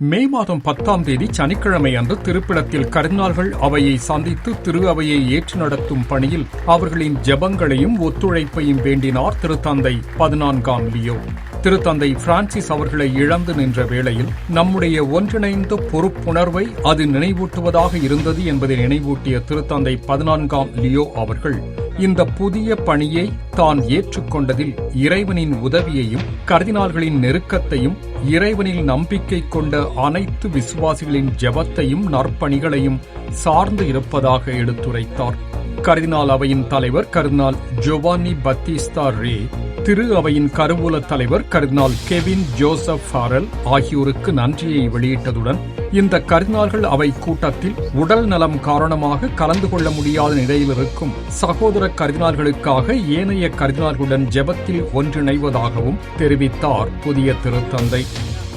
மே மாதம் பத்தாம் தேதி சனிக்கிழமை அன்று திருப்பிடத்தில் கருநாள்கள் அவையை சந்தித்து திரு அவையை ஏற்று நடத்தும் பணியில் அவர்களின் ஜெபங்களையும் ஒத்துழைப்பையும் வேண்டினார் திருத்தந்தை பதினான்காம் லியோ. திருத்தந்தை பிரான்சிஸ் அவர்களை இழந்து நின்ற வேளையில் நம்முடைய ஒன்றிணைந்த பொறுப்புணர்வை அது நினைவூட்டுவதாக இருந்தது என்பதை நினைவூட்டிய திருத்தந்தை பதினான்காம் லியோ அவர்கள் இந்த புதிய பணியை தான் ஏற்றுக்கொண்டதில் இறைவனின் உதவியையும் கர்தினால்களின் நெருக்கத்தையும் இறைவனில் நம்பிக்கை கொண்ட அனைத்து விசுவாசிகளின் ஜெபத்தையும் நற்பணிகளையும் சார்ந்து இருப்பதாக எடுத்துரைத்தார். கருதினால் அவையின் தலைவர் கருதினால் ஜோவானி பத்திஸ்தா ரே திரு அவையின் கருவூல தலைவர் கருதினால் கெவின் ஜோசப் ஃபாரல் ஆகியோருக்கு நன்றியை வெளியிட்டதுடன் இந்த கருதினால்கள் அவை கூட்டத்தில் உடல் நலம் காரணமாக கலந்து கொள்ள முடியாத நிலையில் இருக்கும் சகோதர கருதினால்களுக்காக ஏனைய கர்தினால்களுடன் ஜெபத்தில் ஒன்றிணைவதாகவும் தெரிவித்தார் புதிய திருத்தந்தை.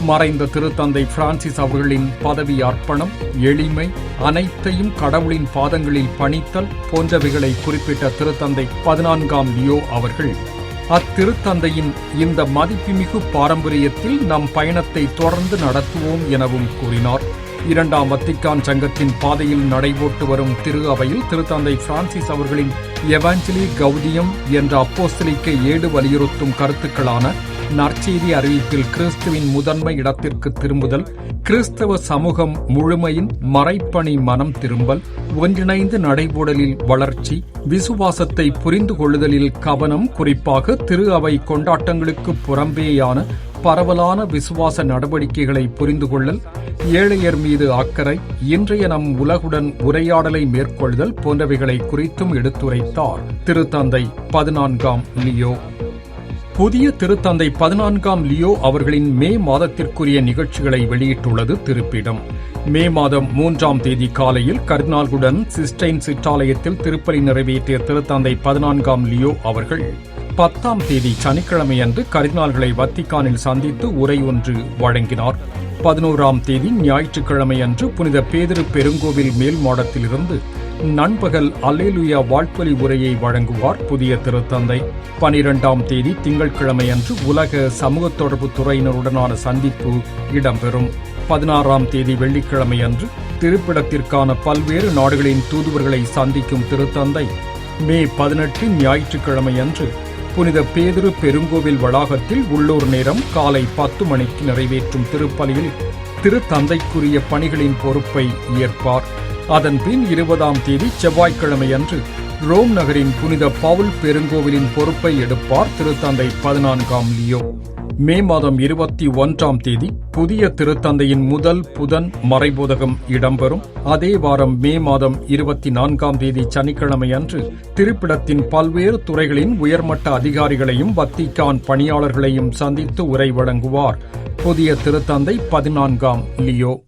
மறைந்த திருத்தந்தை பிரான்சிஸ் அவர்களின் பதவி அர்ப்பணம் எளிமை அனைத்தையும் கடவுளின் பாதங்களில் பணித்தல் போன்றவைகளை குறிப்பிட்ட திருத்தந்தை பதினான்காம் லியோ அவர்கள். அத்திருத்தந்தையின் இந்த மதிப்புமிகு பாரம்பரியத்தில் நம் பயணத்தை தொடர்ந்து நடத்துவோம் எனவும் கூறினார். இரண்டாம் வத்திக்கான் சங்கத்தின் பாதையில் நடைபோட்டு வரும் திரு அவையில் திருத்தந்தை பிரான்சிஸ் அவர்களின் எவாஞ்சலி கௌதியம் என்ற அப்போஸ்தலிக்க ஏடு வலியுறுத்தும் கருத்துக்களான நற்செய்தி அறிவிப்பில் கிறிஸ்துவின் முதன்மை இடத்திற்கு திரும்புதல் கிறிஸ்தவ சமூகம் முழுமையின் மறைப்பணி மனம் திரும்பல் ஒன்றிணைந்து நடைபோடலில் வளர்ச்சி விசுவாசத்தை புரிந்து கொள்ளுதலில் கவனம் குறிப்பாக திரு அவை கொண்டாட்டங்களுக்கு புறம்பேயான பரவலான விசுவாச நடவடிக்கைகளை புரிந்து கொள்ளல் ஏழையர் மீது அக்கறை இன்றைய நம் உலகுடன் உரையாடலை மேற்கொள்தல் போன்றவைகளை குறித்தும் எடுத்துரைத்தார். திருத்தந்தை பதினான்காம் லியோ. புதிய திருத்தந்தை பதினான்காம் லியோ அவர்களின் மே மாதத்திற்குரிய நிகழ்ச்சிகளை வெளியிட்டுள்ளது திருப்பிடம். மே மாதம் மூன்றாம் தேதி காலையில் கர்தினால்களுடன் சிஸ்டைன் சிற்றாலயத்தில் திருப்பலி நிறைவேற்றிய திருத்தந்தை பதினான்காம் லியோ அவர்கள் பத்தாம் தேதி சனிக்கிழமை அன்று கர்தினால்களை வத்திக்கானில் சந்தித்து உரை ஒன்று வழங்கினார். பதினோராம் தேதி ஞாயிற்றுக்கிழமை அன்று புனித பேதிரு பெருங்கோவில் மேல் மாடத்திலிருந்து நண்பகல் அலேலுயா வாழ்ப்பலி உரையை வழங்குவார் புதிய திருத்தந்தை. பனிரெண்டாம் தேதி திங்கட்கிழமை அன்று உலக சமூக தொடர்பு துறையினருடனான சந்திப்பு இடம்பெறும். பதினாறாம் தேதி வெள்ளிக்கிழமை அன்று திருப்பிடத்திற்கான பல்வேறு நாடுகளின் தூதுவர்களை சந்திக்கும் திருத்தந்தை. மே பதினெட்டு ஞாயிற்றுக்கிழமை அன்று புனித பேதுரு பெருங்கோவில் வளாகத்தில் உள்ளூர் நேரம் காலை பத்து மணிக்கு நிறைவேற்றும் திருப்பலியில் திருத்தந்தைக்குரிய பணிகளின் பொறுப்பை ஏற்பார். அதன்பின் இருபதாம் தேதி செவ்வாய்க்கிழமை அன்று ரோம் நகரின் புனித பவுல் பெருங்கோவிலின் பொறுப்பை எடுப்பார் திருத்தந்தை பதினான்காம் லியோ. மே மாதம் இருபத்தி ஒன்றாம் தேதி புதிய திருத்தந்தையின் முதல் புதன் மறைபோதகம் இடம்பெறும். அதே வாரம் மே மாதம் இருபத்தி நான்காம் தேதி சனிக்கிழமை அன்று திருப்பிடத்தின் பல்வேறு துறைகளின் உயர்மட்ட அதிகாரிகளையும் வத்திக்கான் பணியாளர்களையும் சந்தித்து உரை வழங்குவார். புதிய திருத்தந்தை பதினான்காம் லியோ.